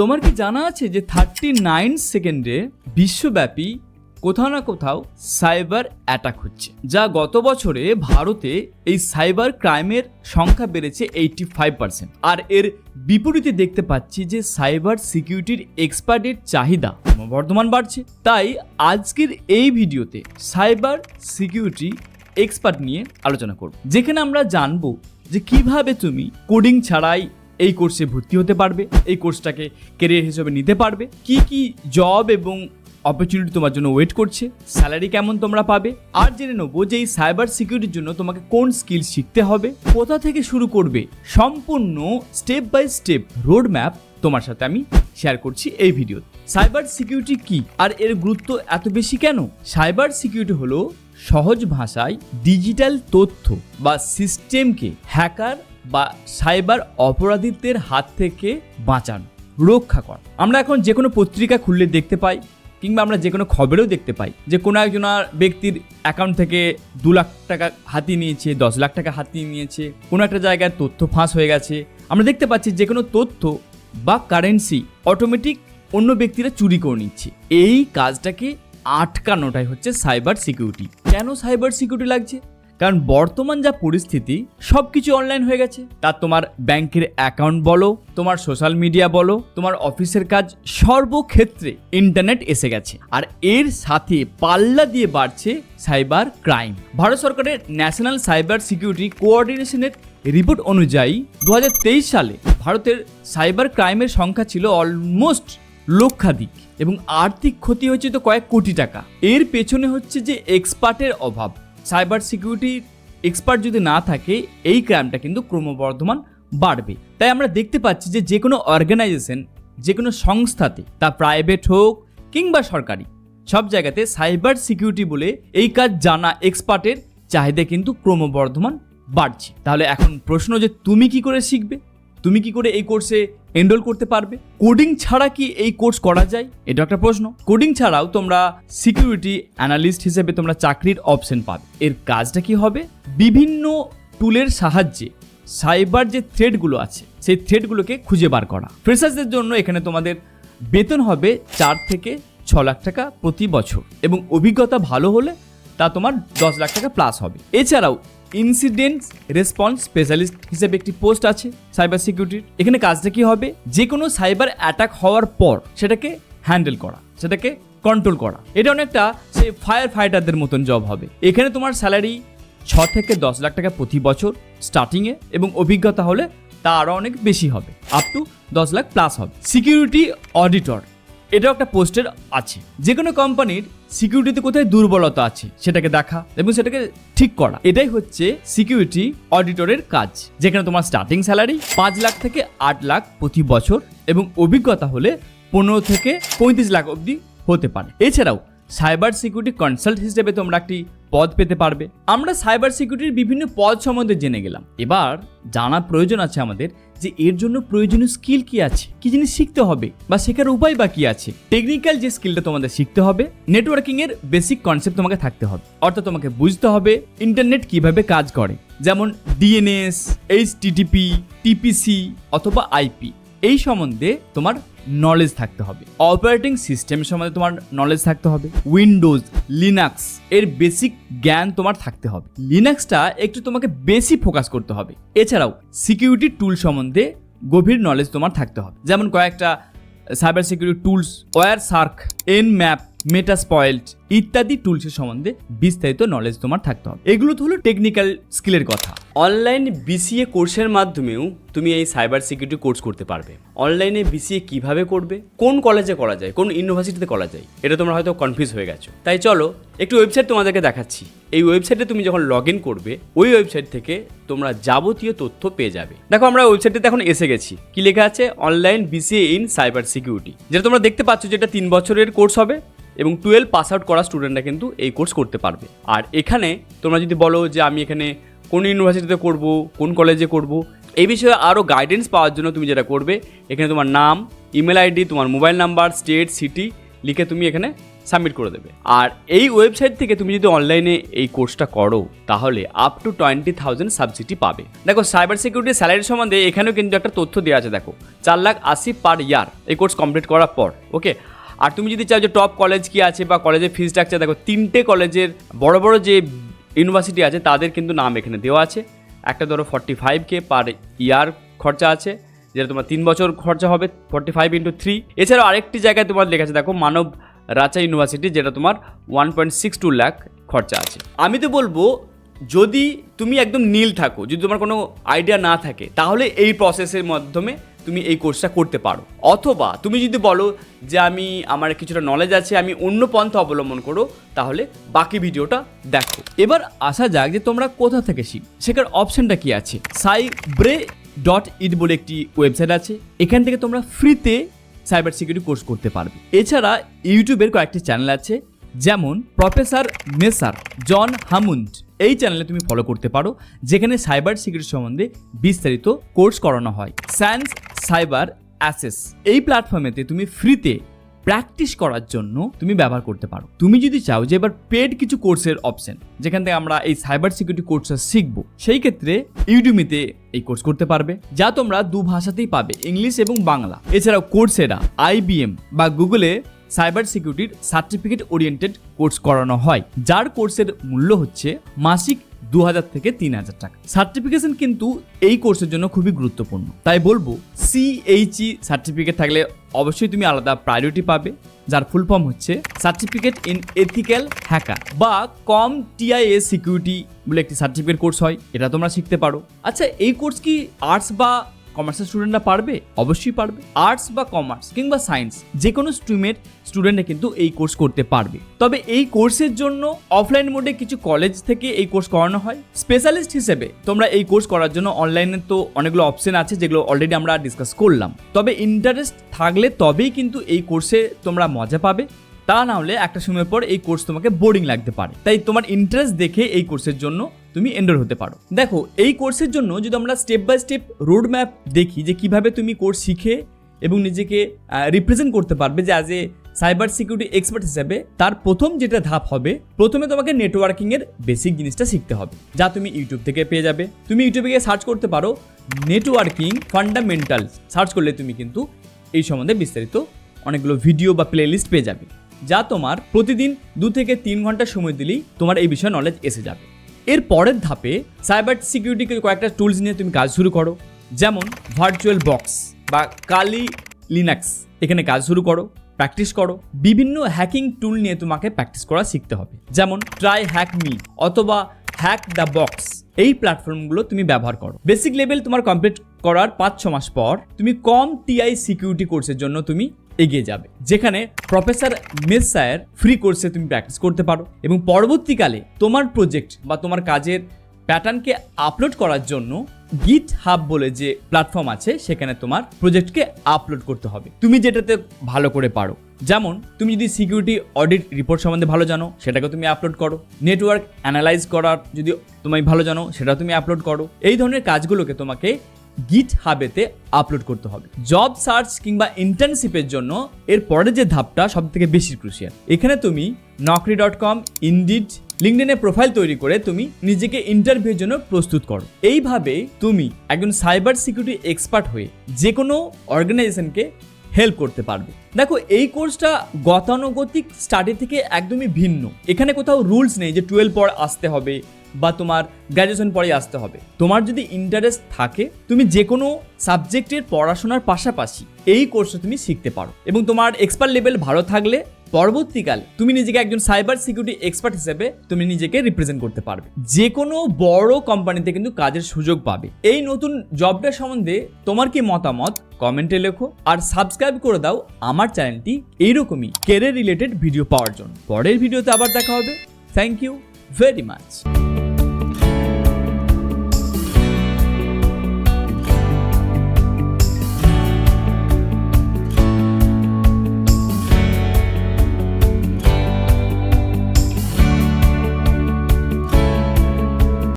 তোমার কি জানা আছে যে থার্টি নাইন সেকেন্ডে বিশ্বব্যাপী কোথাও না কোথাও সাইবার অ্যাটাক হচ্ছে? যা গত বছরে ভারতে এই সাইবার ক্রাইমের সংখ্যা বেড়েছে এইটি ফাইভ পার্সেন্ট আর এর বিপরীতে দেখতে পাচ্ছি যে সাইবার সিকিউরিটির এক্সপার্টের চাহিদা বর্তমান বাড়ছে। তাই আজকের এই ভিডিওতে সাইবার সিকিউরিটি এক্সপার্ট নিয়ে আলোচনা করব। যেখানে আমরা জানব যে কীভাবে তুমি কোডিং ছাড়াই এই কোর্সে ভর্তি হতে পারবে, এই কোর্সটাকে কেরিয়ার হিসেবে নিতে পারবে। কি কি জব এবং অপরচুনিটি তোমার জন্য ওয়েট করছে স্যালারি কেমন তোমরা পাবে, আর জেনে নেব যে এই সাইবার সিকিউরিটির জন্য তোমাকে কোন স্কিল শিখতে হবে, কোথা থেকে শুরু করবে, সম্পূর্ণ step by step road map তোমার সাথে আমি শেয়ার করছি এই ভিডিও সাইবার সিকিউরিটি কি, আর এর গুরুত্ব এত বেশি কেন? সাইবার সিকিউরিটি হলো সহজ ভাষায় ডিজিটাল তথ্য বা সিস্টেমকে হ্যাকার বা সাইবার অপরাধীদের হাত থেকে বাঁচানো, রক্ষা করা। আমরা এখন যে কোনো পত্রিকা খুললে দেখতে পাই, কিংবা আমরা যে কোনো খবরেও দেখতে পাই যে কোনো একজনার ব্যক্তির অ্যাকাউন্ট থেকে দু লাখ টাকা হাতিয়ে নিয়েছে, দশ লাখ টাকা হাতিয়ে নিয়েছে, কোনো একটা জায়গায় তথ্য ফাঁস হয়ে গেছে। আমরা দেখতে পাচ্ছি যে কোনো তথ্য বা কারেন্সি অটোমেটিক অন্য ব্যক্তিরা চুরি করে নিচ্ছে। এই কাজটাকে আটকানোটাই হচ্ছে সাইবার সিকিউরিটি কেন সাইবার সিকিউরিটি লাগছে? কারণ বর্তমান যা পরিস্থিতি সব কিছু অনলাইন হয়ে গেছে। তা তোমার ব্যাংকের অ্যাকাউন্ট বলো, তোমার সোশ্যাল মিডিয়া বলো, তোমার অফিসের কাজ, সর্বক্ষেত্রে ইন্টারনেট এসে গেছে। আর এর সাথে পাল্লা দিয়ে বাড়ছে সাইবার ক্রাইম ভারত সরকারের ন্যাশনাল সাইবার সিকিউরিটি কোঅর্ডিনেশনের রিপোর্ট অনুযায়ী দু হাজার তেইশ সালে ভারতের সাইবার ক্রাইমের সংখ্যা ছিল অলমোস্ট লক্ষাধিক এবং আর্থিক ক্ষতি হয়েছে তো কয়েক কোটি টাকা। এর পেছনে হচ্ছে যে এক্সপার্টের অভাব। সাইবার সিকিউরিটি এক্সপার্ট যদি না থাকে, এই ক্রাইমটা কিন্তু ক্রমবর্ধমান বাড়বে। তাই আমরা দেখতে পাচ্ছি যে যে কোনো অর্গানাইজেশন যে কোনো সংস্থাতে, তা প্রাইভেট হোক কিংবা সরকারি, সব জায়গাতে সাইবার সিকিউরিটি বলে এই কাজ জানা এক্সপার্টের চাহিদা কিন্তু ক্রমবর্ধমান বাড়ছে। তাহলে এখন প্রশ্ন যে তুমি কি করে শিখবে? তুমি কি করে এই কোর্সে এনরোল করতে পারবে? কোডিং ছাড়া কি এই কোর্স করা যায়? এটা একটা প্রশ্ন। কোডিং ছাড়াও তোমরা সিকিউরিটি অ্যানালিস্ট হিসেবে তোমরা চাকরির অপশন পাবে। এর কাজটা কি হবে? বিভিন্ন টুলের সাহায্যে সাইবার যে থ্রেডগুলো আছে, সেই থ্রেডগুলোকে খুঁজে বার করা। ফ্রেশার্সদের জন্য এখানে তোমাদের বেতন হবে চার থেকে ছ লাখ টাকা প্রতি বছর এবং অভিজ্ঞতা ভালো হলে তা তোমার দশ লাখ টাকা প্লাস হবে। এছাড়াও ইনসিডেন্ট রেসপন্স স্পেশালিস্ট হিসেবে একটি পোস্ট আছে, সাইবার সিকিউরিটির এখানে কাজটা কি হবে? যে কোনো সাইবার অ্যাটাক হওয়ার পর সেটাকে হ্যান্ডেল করা, সেটাকে কন্ট্রোল করা। এটা অনেকটা সে ফায়ার ফাইটারদের মতন জব হবে। এখানে তোমার স্যালারি ছ থেকে দশ লাখ টাকা প্রতি বছর স্টার্টিংয়ে এবং অভিজ্ঞতা হলে তা আরও অনেক বেশি হবে। আপ টু দশ লাখ প্লাস হবে। Security auditor. এটাও একটা পোস্টের আছে। যে কোনো কোম্পানির সিকিউরিটিতে কোথায় দুর্বলতা আছে, সেটাকে দেখা এবং সেটাকে ঠিক করা। এটাই হচ্ছে সিকিউরিটি অডিটরের কাজ। যেখানে তোমার স্টার্টিং স্যালারি পাঁচ লাখ থেকে আট লাখ প্রতি বছর এবং অভিজ্ঞতা হলে পনেরো থেকে পঁয়ত্রিশ লাখ অবধি হতে পারে। এছাড়াও সাইবার সিকিউরিটি কনসাল্ট হিসেবে তোমরা একটি পদ পেতে পারবে। আমরা সাইবার সিকিউরিটির বিভিন্ন পদ সম্বন্ধে জেনে গেলাম। এবার জানা প্রয়োজন আছে আমাদের যে এর জন্য প্রয়োজনীয় স্কিল কি আছে, কি জিনিস শিখতে হবে বা শেখার উপায় বা কি আছে। টেকনিক্যাল যে স্কিলটা তোমাদের শিখতে হবে নেটওয়ার্কিং এর বেসিক কনসেপ্ট তোমাকে থাকতে হবে। অর্থাৎ তোমাকে বুঝতে হবে ইন্টারনেট কীভাবে কাজ করে। যেমন ডিএনএস এইচ টিটিপি টিপিসি অথবা আইপি। এই সম্বন্ধে তোমার নলেজ থাকতে হবে। অপারেটিং সিস্টেম সম্বন্ধে তোমার নলেজ থাকতে হবে। উইন্ডোজ লিনাক্স এর বেসিক জ্ঞান তোমার থাকতে হবে। লিনাক্সটা একটু তোমাকে বেশি ফোকাস করতে হবে। এছাড়াও সিকিউরিটি টুল সম্বন্ধে গভীর নলেজ তোমার থাকতে হবে। যেমন কয়েকটা cyber security tools Wireshark Nmap Metasploit ইত্যাদি টুলসের সম্বন্ধে বিস্তারিত নলেজ তোমার থাকতে হবে। এগুলো তো হলো টেকনিক্যাল স্কিলের কথা। অনলাইন বিসিএ কোর্সের মাধ্যমেও তুমি এই সাইবার সিকিউরিটি কোর্স করতে পারবে। অনলাইনে বিসিএ কীভাবে করবে? কোন কলেজে করা যায়? কোন ইউনিভার্সিটিতে করা যায়? এটা তোমরা হয়তো কনফিউজ হয়ে গেছো। তাই চলো, একটু ওয়েবসাইট তোমাদেরকে দেখাচ্ছি। এই ওয়েবসাইটে তুমি যখন লগ ইন করবে, ওই ওয়েবসাইট থেকে তোমরা যাবতীয় তথ্য পেয়ে যাবে। দেখো, আমরা ওয়েবসাইটটিতে এখন এসে গেছি। কি লেখা আছে? Online BCA in cyber security যেটা তোমরা দেখতে পাচ্ছ যেটা তিন বছরের কোর্স হবে। এবং টুয়েলভ পাস আউট করা স্টুডেন্টরা কিন্তু এই কোর্স করতে পারবে। আর এখানে তোমরা যদি বলো যে আমি এখানে কোন ইউনিভার্সিটিতে করব, কোন কলেজে করব, এই বিষয়ে আরও গাইডেন্স পাওয়ার জন্য তুমি যেটা করবে, এখানে তোমার নাম ইমেল আইডি তোমার মোবাইল নাম্বার স্টেট সিটি লিখে তুমি এখানে সাবমিট করে দেবে। আর এই ওয়েবসাইট থেকে তুমি যদি অনলাইনে এই কোর্সটা করো, তাহলে up to twenty thousand subsidy পাবে। দেখো সাইবার সিকিউরিটি স্যালারি সম্বন্ধে এখানেও কিন্তু একটা তথ্য দেওয়া আছে, দেখো, চার লাখ আশি পার ইয়ার এই কোর্স কমপ্লিট করার পর ওকে আর তুমি যদি চাও যে টপ কলেজ কি আছে বা কলেজের ফিস স্ট্রাকচার দেখো, তিনটে কলেজের বড় বড় যে ইউনিভার্সিটি আছে, তাদের কিন্তু নাম এখানে দেওয়া আছে। একটা ধরো ফর্টি ফাইভ কে পার ইয়ার খরচা আছে, যেটা তোমার তিন বছর খরচা হবে ফর্টি ফাইভ ইন্টু থ্রি এছাড়াও আরেকটি জায়গায় তোমার লেখা আছে, দেখো, মানব রাচা ইউনিভার্সিটি যেটা তোমার one point six two lakh খরচা আছে। আমি তো বলব, যদি তুমি একদম নীল থাকো, যদি তোমার কোনো আইডিয়া না থাকে, তাহলে এই প্রসেসের মাধ্যমে তুমি এই কোর্সটা করতে পারো। অথবা তুমি যদি বলো যে আমি, আমার কিছুটা নলেজ আছে, আমি অন্য পন্থা অবলম্বন করো, তাহলে বাকি ভিডিওটা দেখো। এবার আসা যাক যে তোমরা কোথা থেকে শিখ শেখার অপশনটা কি আছে। সাই ব্রে ডট ইট বলে একটি ওয়েবসাইট আছে। এখান থেকে তোমরা ফ্রিতে সাইবার সিকিউরিটি কোর্স করতে পারবে। এছাড়া ইউটিউবের কয়েকটি চ্যানেল আছে, যেমন প্রফেসর মেসার জন হামুন্ড এই চ্যানেলে তুমি ফলো করতে পারো, যেখানে সাইবার সিকিউরিটি সম্বন্ধে বিস্তারিত কোর্স করানো হয়। SANS cyber assess. এই প্ল্যাটফর্মেতে তুমি ফ্রিতে প্র্যাকটিস করার জন্য তুমি ব্যবহার করতে পারো। তুমি যদি চাও যে এবার পেড কিছু কোর্সের অপশন যেখান থেকে আমরা এই সাইবার সিকিউরিটি কোর্সটা শিখব, সেই ক্ষেত্রে ইউডিউমিতে এই কোর্স করতে পারবে, যা তোমরা দু ভাষাতেই পাবে, ইংলিশ এবং বাংলা। এছাড়াও কোর্সেরা আইবিএম বা গুগলে সাইবার সিকিউরিটির সার্টিফিকেট ওরিয়েন্টেড কোর্স করানো হয়, যার কোর্সের মূল্য হচ্ছে মাসিক দু হাজার থেকে তিন হাজার টাকা। সার্টিফিকেশন কিন্তু এই কোর্সের জন্য খুবই গুরুত্বপূর্ণ। তাই বলব সিএইচই সার্টিফিকেট থাকলে অবশ্যই তুমি আলাদা প্রায়োরিটি পাবে, যার ফুল ফর্ম হচ্ছে সার্টিফিকেট ইন এথিক্যাল হ্যাকার বা কম টিআইএ সিকিউরিটি বলে একটি সার্টিফিকেট কোর্স হয়, এটা তোমরা শিখতে পারো। আচ্ছা এই কোর্স কি আর্টস বা কমার্সের স্টুডেন্টরা পারবে? অবশ্যই পারবে। আর্টস বা কমার্স কিংবা সায়েন্স যে কোনো স্ট্রিমের স্টুডেন্টরা কিন্তু এই কোর্স করতে পারবে। তবে এই কোর্সের জন্য অফলাইন মোডে কিছু কলেজ থেকে এই কোর্স করানো হয়। স্পেশালিস্ট হিসেবে তোমরা এই কোর্স করার জন্য অনলাইনে তো অনেকগুলো অপশন আছে, যেগুলো অলরেডি আমরা ডিসকাস করলাম। তবে ইন্টারেস্ট থাকলে তবেই কিন্তু এই কোর্সে তোমরা মজা পাবে। তা না হলে একটা সময় পর এই কোর্স তোমাকে বোরিং লাগতে পারে। তাই তোমার ইন্টারেস্ট দেখে এই কোর্সের জন্য তুমি এনরোল হতে পারো। দেখো, এই কোর্সের জন্য যদি আমরা step by step road map দেখি যে কীভাবে তুমি কোর্স শিখে এবং নিজেকে রিপ্রেজেন্ট করতে পারবে যে as a cyber security expert হিসেবে তার প্রথম যেটা ধাপ হবে, প্রথমে তোমাকে নেটওয়ার্কিং এর বেসিক জিনিসটা শিখতে হবে, যা তুমি ইউটিউব থেকে পেয়ে যাবে। তুমি ইউটিউবে গিয়ে সার্চ করতে পারো নেটওয়ার্কিং ফান্ডামেন্টাল সার্চ করলে তুমি কিন্তু এই সম্বন্ধে বিস্তারিত অনেকগুলো ভিডিও বা প্লেলিস্ট পেয়ে যাবে, যা তোমার প্রতিদিন দু থেকে তিন ঘণ্টা সময় দিলেই তোমার এই বিষয়ে নলেজ এসে যাবে। এর পরের ধাপে সাইবার সিকিউরিটিকে কয়েকটা টুলস নিয়ে তুমি কাজ শুরু করো। যেমন ভার্চুয়াল বক্স বা কালি লিনাক্স এখানে কাজ শুরু করো প্র্যাকটিস করো। বিভিন্ন হ্যাকিং টুল নিয়ে তোমাকে প্র্যাকটিস করা শিখতে হবে। যেমন ট্রাই হ্যাক মি অথবা হ্যাক দ্য বক্স এই প্ল্যাটফর্মগুলো তুমি ব্যবহার করো। বেসিক লেভেল তোমার কমপ্লিট করার পাঁচ ছ মাস পর তুমি কম টিআই সিকিউরিটি কোর্সের জন্য তুমি এগিয়ে যাবে। যেখানে প্রফেসর মেস স্যার ফ্রি কোর্সে তুমি প্র্যাকটিস করতে পারো এবং পরবর্তীকালে তোমার প্রজেক্ট বা তোমার কাজের প্যাটার্নকে আপলোড করার জন্য গিট হাব বলে যে প্ল্যাটফর্ম আছে, সেখানে তোমার প্রজেক্টকে আপলোড করতে হবে। তুমি যেটাতে ভালো করে পারো। যেমন, তুমি যদি সিকিউরিটি অডিট রিপোর্ট সম্বন্ধে ভালো জানো, সেটাকে তুমি আপলোড করো। নেটওয়ার্ক অ্যানালাইজ করার যদি তুমি ভালো জানো, সেটা তুমি আপলোড করো। এই ধরনের কাজগুলোকে তোমাকে গিট হাবেতে আপলোড করতে হবে। জব সার্চ কিংবা ইন্টার্নশিপের জন্য এর পরে যে ধাপটা সব থেকে বেশি ক্রুশিয়াল এখানে তুমি নকরি ডট কম ইন্ডিড লিঙ্কডিনে প্রোফাইল তৈরি করে তুমি নিজেকে ইন্টারভিউর জন্য প্রস্তুত করো। এইভাবে তুমি একজন সাইবার সিকিউরিটি এক্সপার্ট হয়ে যে কোনো অর্গানাইজেশনকে হেল্প করতে পারবে। দেখো, এই কোর্সটা গতানুগতিক স্টাডি থেকে একদমই ভিন্ন। এখানে কোথাও রুলস নেই যে টুয়েলভ পর আসতে হবে বা তোমার গ্র্যাজুয়েশন পরেই আসতে হবে। তোমার যদি ইন্টারেস্ট থাকে, তুমি যে কোনো সাবজেক্টের পড়াশোনার পাশাপাশি এই কোর্সটা তুমি শিখতে পারো। এবং তোমার এক্সপার্ট লেভেল ভালো থাকলে পরবর্তীকালে তুমি নিজেকে একজন সাইবার সিকিউরিটি এক্সপার্ট হিসেবে তুমি নিজেকে রিপ্রেজেন্ট করতে পারবে। যে কোনো বড় কোম্পানিতে কিন্তু কাজের সুযোগ পাবে। এই নতুন জবটা সম্বন্ধে তোমার কি মতামত? কমেন্টে লেখো। আর সাবস্ক্রাইব করে দাও আমার চ্যানেলটি এইরকমই কেরিয়ার রিলেটেড ভিডিও পাওয়ার জন্য। পরের ভিডিওতে আবার দেখা হবে। Thank you very much